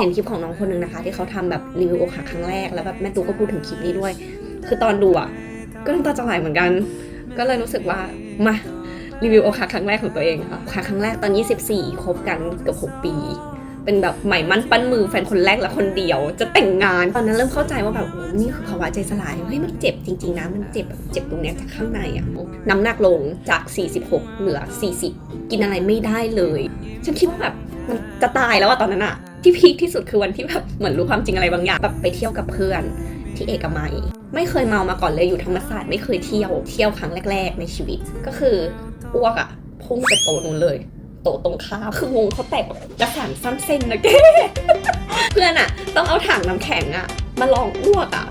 เห็นคลิปของน้องคนนึงนะคะ ที่เขาทำแบบรีวิวอกหักครั้งแรกแล้วแบบแม่ตูก็พูดถึงคลิปนี้ด้วย คือตอนดูอะก็น้ำตาจะไหลเหมือนกัน ก็เลยรู้สึกว่ามารีวิวอกหักครั้งแรกของตัวเองค่ะอกหักครั้งแรกตอน 24 คบกันเกือบ6ปี เป็นแบบใหม่มั่นปั้นมือแฟนคนแรกและคนเดียว จะแต่งงาน ตอนนั้นเริ่มเข้าใจว่าแบบนี่คือภาวะใจสลาย เฮ้ยมันเจ็บจริงๆนะ มันเจ็บแบบเจ็บตรงเนี้ยจากข้างในอะน้ำหนักลงจาก 46 เหลือ 40 กินอะไรไม่ได้เลย ฉันคิดว่าแบบมันจะตายแล้วอะตอนนั้นอะ ที่พีคที่สุดคือวันที่แบบเหมือนรู้ความจริงอะไรบางอย่างแบบไปเที่ยวกับเพื่อนที่เอกมัย ไม่เคยเมามาก่อนเลยอยู่ธรรมศาสตร์ไม่เคยเที่ยวเที่ยวครั้งแรก ๆ ในชีวิต ก็คืออ้วกอะพุ่งไปโตนู้นเลย โตตรงข้ามคือวงเขาแตกแบบกระสานซ้ำเส้นนะแกเพื่อนอะต้องเอาถังน้ำแข็งอะมาลองอ้วกอะ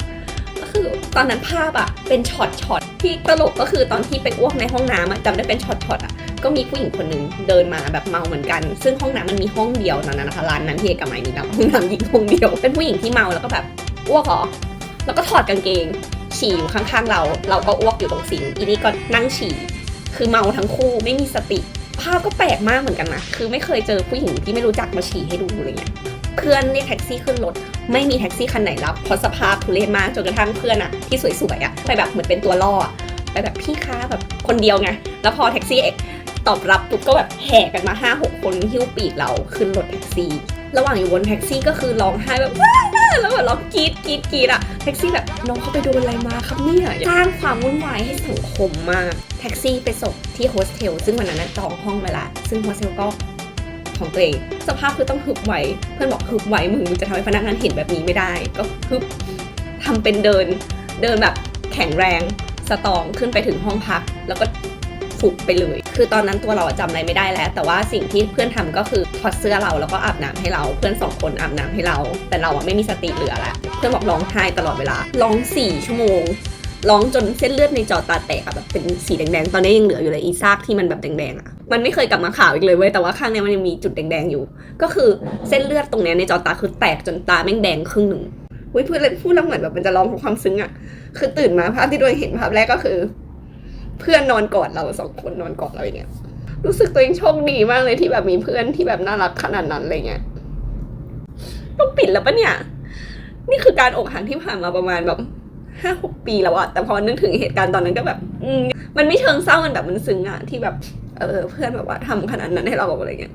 คือตอนนั้นภาพอะเป็นช็อตช็อตที่ตลกก็คือตอนที่ไปอ้วกในห้องน้ำอะจำได้เป็นช็อตช็อตอะก็มีผู้หญิงคนหนึ่งเดินมาแบบเมาเหมือนกัน ซึ่งห้องน้ำมันมีห้องเดียวตอนนั้นนะคะร้านนั้นที่เอกมัยมีแบบห้องน้ำหญิงห้องเดียว เป็นผู้หญิงที่เมาแล้วก็แบบอ้วกเหรอแล้วก็ถอดกางเกง ฉี่อยู่ข้างๆเรา เราก็อ้วกอยู่ตรงสิงอีนี่ก็นั่งฉี่คือเมาทั้งคู่ไม่มีสติภาพก็แปลกมากเหมือนกันนะ คือไม่เคยเจอผู้หญิงที่ไม่รู้จักมาฉี่ให้ดูอะไรเงี้ย เพื่อนเรียกแท็กซี่ขึ้นรถไม่มีแท็กซี่คันไหนรับเพราะสภาพทุเรศมากจนกระทั่งเพื่อนอะที่สวยๆอะไปแบบเหมือนเป็นตัวล่อไปแบบพี่คะแบบคนเดียวไงแล้วพอแท็กซี่เอกตอบรับปุ๊บก็แบบแห่กันมาห้าหกคนหิ้วปีกเราขึ้นรถแท็กซี่ระหว่างอยู่บนแท็กซี่ก็คือร้องไห้แบบว้าแล้วแบบร้องกรีดกรีดกรีดอะแท็กซี่แบบน้องเขาไปโดนอะไรมาครับเนี่ยสร้างความวุ่นวายให้สังคมมากแท็กซี่ไปส่งที่โฮสเทลซึ่งวันนั้นจองห้องไว้ละซึ่งโฮสเทลก็ ของตัวเอง สภาพคือต้องฮึบไหว เพื่อนบอกฮึบไหวมึงมึงจะทำให้พนักงานเห็นแบบนี้ไม่ได้ ก็ฮึบทำเป็นเดิน เดินแบบแข็งแรง สตองขึ้นไปถึงห้องพัก แล้วก็ฟุบไปเลย คือตอนนั้นตัวเราอะจำอะไรไม่ได้แล้ว แต่ว่าสิ่งที่เพื่อนทำก็คือถอดเสื้อเราแล้วก็อาบน้ำให้เรา เพื่อนสองคนอาบน้ำให้เรา แต่เราอะไม่มีสติเหลือแล้วเพื่อนบอกร้องไห้ตลอดเวลา ร้องสี่ชั่วโมง ร้องจนเส้นเลือดในจอตาแตกอะแบบเป็นสีแดงๆ ตอนนี้ยังเหลืออยู่เลยอีซากที่มันแบบแดงๆอะ มันไม่เคยกลับมาขาวอีกเลยเว้ยแต่ว่าข้างเนี้ยมันยังมีจุดแดงๆอยู่ ก็คือเส้นเลือดตรงเนี้ยในจอตาคือแตกจนตาแม่งแดงครึ่งหนึ่งเว้ยพูดเลยพูดแล้วเหมือนแบบมันจะร้องเพราะความซึ้งอะคือตื่นมาภาพที่ตัวเองเห็นภาพแรกก็คือ เพื่อนนอนกอดเราสองคนนอนกอดเราอย่างเงี้ยรู้สึกตัวเองโชคดีมากเลยที่แบบมีเพื่อนที่แบบน่ารักขนาดนั้นอะไรเงี้ยต้องปิดแล้วปะเนี่ย นี่คือการอกหักที่ผ่านมาประมาณแบบห้าหกปีแล้วอะแต่พอนึกถึงเหตุการณ์ตอนนั้นก็แบบ อืมมันไม่เชิงเศร้ามันแบบมันซึ้งอะที่แบบ เออเพื่อนแบบว่าทำขนาดนั้นให้เราอะไรเงี้ย